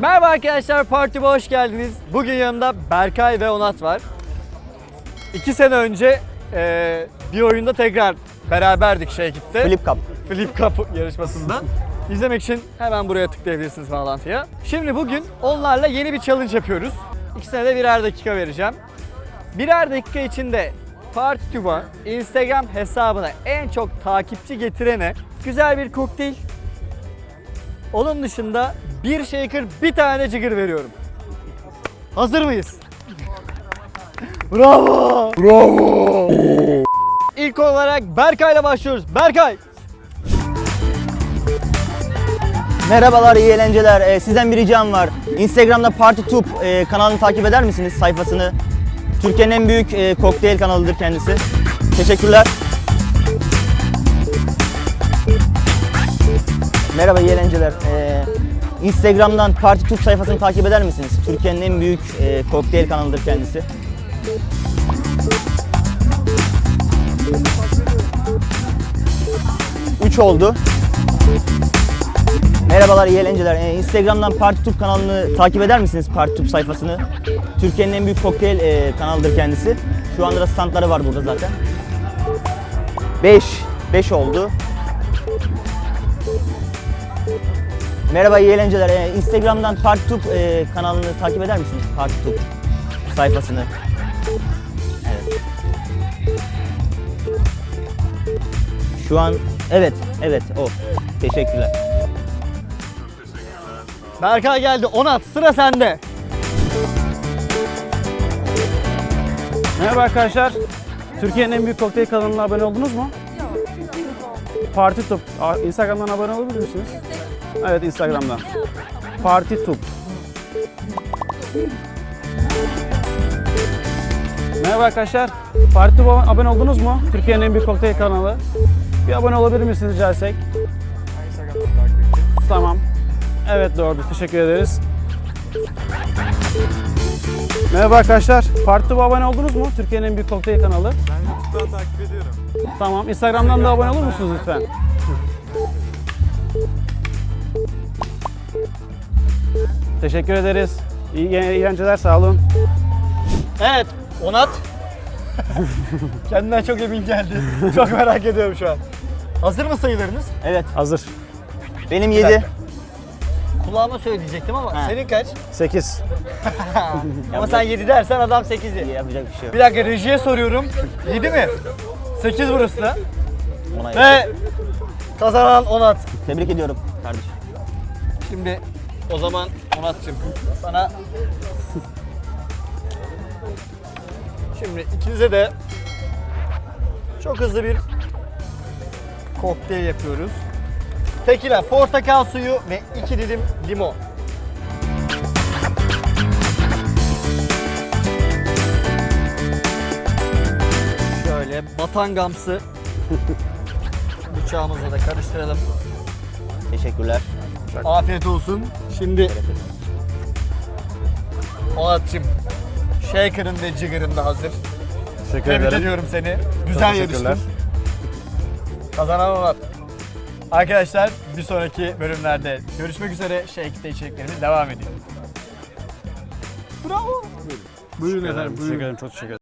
Merhaba arkadaşlar, Party'me hoş geldiniz. Bugün yanımda Berkay ve Onat var. İki sene önce eee, bir oyunda tekrar beraberdik şey gitti. Flip Cup. Flip Cup yarışmasında. İzlemek için hemen buraya tıklayabilirsiniz bağlantıya. Şimdi bugün onlarla yeni bir challenge yapıyoruz. İkisine de birer dakika vereceğim. Birer dakika içinde PartyTube'a Instagram hesabına en çok takipçi getirene güzel bir kokteyl. Onun dışında bir shaker bir tane cigır veriyorum. Hazır mıyız? Bravo! Bravo! İlk olarak Berkay'la başlıyoruz. Berkay! Merhabalar, iyi eğlenceler. Ee, sizden bir ricam var. Instagram'da PartyTube e, kanalını takip eder misiniz? Sayfasını. Türkiye'nin en büyük e, kokteyl kanalıdır kendisi. Teşekkürler. Merhaba, iyi. Ee, Instagram'dan PartyTube sayfasını takip eder misiniz? Türkiye'nin en büyük e, kokteyl kanalıdır kendisi. Üç oldu. Merhabalar, iyi. Ee, Instagram'dan PartyTube kanalını takip eder misiniz? PartyTube sayfasını. Türkiye'nin en büyük kokteyl e, kanalıdır kendisi. Şu anda da standları var burada zaten. 5. 5 oldu. Merhaba, iyi eğlenceler. Ee, Instagram'dan PartyTube e, kanalını takip eder misiniz? PartyTube sayfasını. Evet. Şu an evet, evet o. Teşekkürler. Berkay geldi. Onat sıra sende. Merhaba arkadaşlar. Türkiye'nin en büyük kokteyl kanalına abone oldunuz mu? Parti Tube. Aa, Instagram'dan abone olabilir misiniz? Evet Instagram'dan. Parti Tube. Merhaba arkadaşlar. Parti Tube'a abone oldunuz mu? Türkiye'nin en büyük kokteyl kanalı. Bir abone olabilir misiniz rica etsek? Tamam. Evet doğru. Teşekkür ederiz. Merhaba arkadaşlar. Parti Tube'a abone oldunuz mu? Türkiye'nin en büyük kokteyl kanalı. Ben YouTube'dan takip ediyorum. Tamam. Instagram'dan da abone olur musunuz lütfen? Teşekkür ederiz. İyi eğlenceler, sağ olun. Evet. Onat. Kendinden çok emin geldi. Çok merak ediyorum şu an. Hazır mı sayılarınız? Evet, Hazır. benim 7. Kulağıma söyleyecektim ama Ha. senin kaç? 8. Ama sen 7 dersen adam 8'di. Yapacak bir şey yok. Bir dakika rejiye soruyorum. 7 mi? 8 burası da. Ona Ve kazanan Onat. Tebrik ediyorum kardeşim. Şimdi o zaman Onat'cığım sana Şimdi ikinize de çok hızlı bir kokteyl yapıyoruz. Tekila, portakal suyu ve iki dilim limon. Şöyle batangamsı bıçağımızla da karıştıralım. Teşekkürler. Afiyet olsun. Şimdi Onat'cığım Shaker'ın ve Jigger'ın da hazır. Teşekkür Tebrik ederim. ediyorum seni. Güzel yarıştın. Kazanan Onat. Arkadaşlar bir sonraki bölümlerde görüşmek üzere. Shake'de içeriklerimiz devam ediyor. Bravo. Buyurun efendim. Teşekkür ederim. Çok teşekkür ederim.